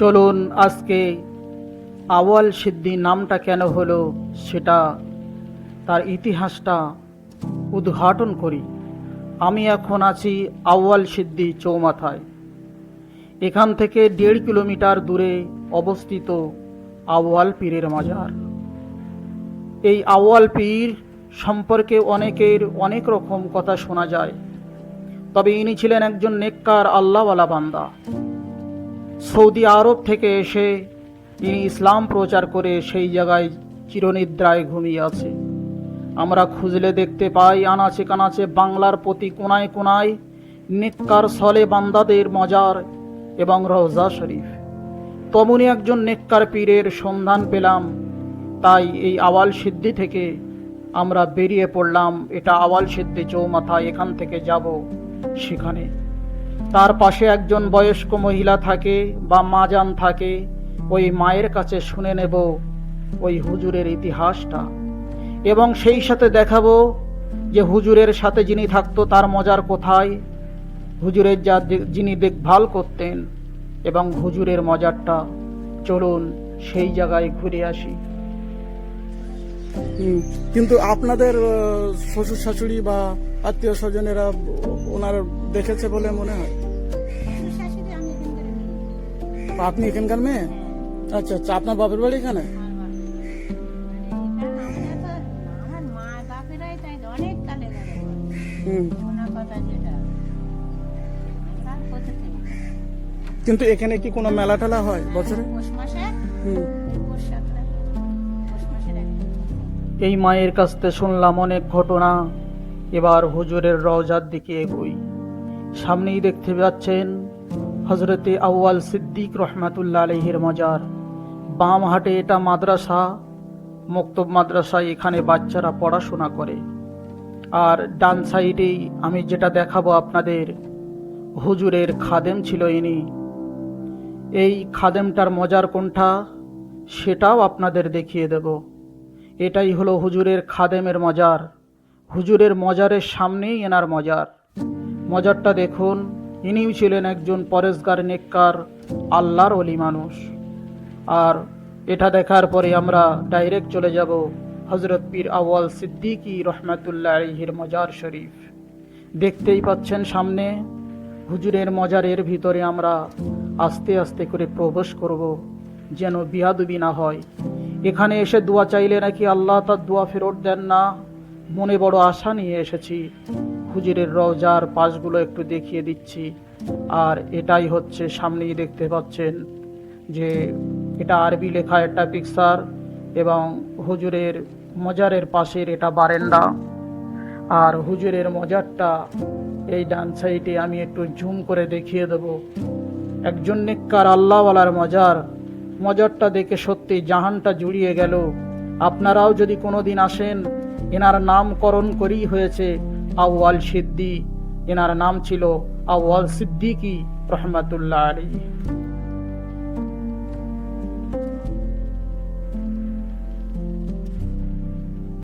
চলুন আজকে আওয়াল সিদ্ধি নামটা কেন হলো সেটা, তার ইতিহাসটা উদ্ঘাটন করি। আমি এখন আছি আউয়াল সিদ্ধি চৌমাথায়। এখান থেকে দেড় কিলোমিটার দূরে অবস্থিত আউয়াল পীরের মাজার। এই আউয়াল পীর সম্পর্কে অনেকের অনেক রকম কথা শোনা যায়। তবে ইনি ছিলেন একজন নেককার আল্লাহওয়ালা বান্দা। সৌদি আরব থেকে এসে ইনি ইসলাম প্রচার করে সেই জায়গায় চিরনিদ্রায় ঘুমিয়ে আছে। আমরা খুঁজলে দেখতে পাই আনাচে কানাচে বাংলার প্রতি কোনায় কোনায় নেককার সলে বান্দাদের মজার এবং রহজা শরীফ। তমনি একজন নেককার পীরের সন্ধান পেলাম, তাই এই আওয়াল সিদ্ধি থেকে আমরা বেরিয়ে পড়লাম। এটা আওয়াল সিদ্ধি চৌমাথা এখান থেকে যাব সেখানে। তার পাশে একজন বয়স্ক মহিলা থাকে বা মাজান থাকে, ওই মায়ের কাছে শুনে নেব ওই হুজুরের ইতিহাসটা। এবং সেই সাথে দেখাবো যে হুজুরের সাথে যিনি থাকতো তার মজার কোথায়, হুজুরের যা যিনি দেখভাল করতেন এবং হুজুরের মজারটা। চলুন সেই জায়গায় ঘুরে আসি। কিন্তু আপনাদের শ্বশুর শাশুড়ি বা আত্মীয় স্বজনেরা ওনার দেখেছে বলে মনে হয়? আপনি এখানকার মেয়ে? আচ্ছা আচ্ছা আপনার বাপের বাড়ি এখানে? কিন্তু এখানে কি কোনো মেলা টেলা হয় বছরে? এই মায়ের কাছ থেকে শুনলাম অনেক ঘটনা। এবার হুজুরের রওজার দিকে এগোই। সামনেই দেখতে পাচ্ছেন হজরতে আউয়াল সিদ্দিক রহমাতুল্লাহ আলহির মজার। বাম হাটে এটা মাদ্রাসা, মক্তব মাদ্রাসা এখানে বাচ্চারা পড়াশোনা করে। আর ডান সাইডেই আমি যেটা দেখাবো আপনাদের, হুজুরের খাদেম ছিল ইনি। এই খাদেমটার মজার কোনটা, সেটাও আপনাদের দেখিয়ে দেব। এটাই হলো হুজুরের খাদেমের মজার। হুজুরের মজারের সামনেই এনার মজার। মজারটা দেখুন ইনিও ছিলেন একজন পরেশগার, নেককার, আল্লাহর অলি মানুষ। আর এটা দেখার পরে আমরা ডাইরেক্ট চলে যাব হজরত পীর আওয়াল সিদ্দিকী রহমাতুল্লাহ আলহির মজার শরীফ। দেখতেই পাচ্ছেন সামনে, হুজুরের মজারের ভিতরে আমরা আস্তে আস্তে করে প্রবেশ করব, যেন বিয়াদুবি না হয়। এখানে এসে দোয়া চাইলে নাকি আল্লাহ তার দোয়া ফেরত দেন না? মনে বড় আশা নিয়ে এসেছি। হুজুরের রওজার পাশগুলো একটু দেখিয়ে দিচ্ছি। আর এটাই হচ্ছে সামনেই দেখতে পাচ্ছেন যে এটা আরবি লেখা একটা পিকচার এবং হুজুরের মজারের পাশের এটা বারেন্ডা আর হুজুরের মজারটা এই ডান সাইডে আমি একটু জুম করে দেখিয়ে দেব। একজন নেককার আল্লাহওয়ালার মজার। মজারটা দেখে সত্যি জাহানটা জুড়িয়ে গেল। আপনারাও যদি কোনো দিন আসেন, এনার নামকরণ করেই হয়েছে। আউয়াল সিদ্দি এনার নাম ছিল আউয়াল সিদ্দিকি রহমাতুল্লাহ আলী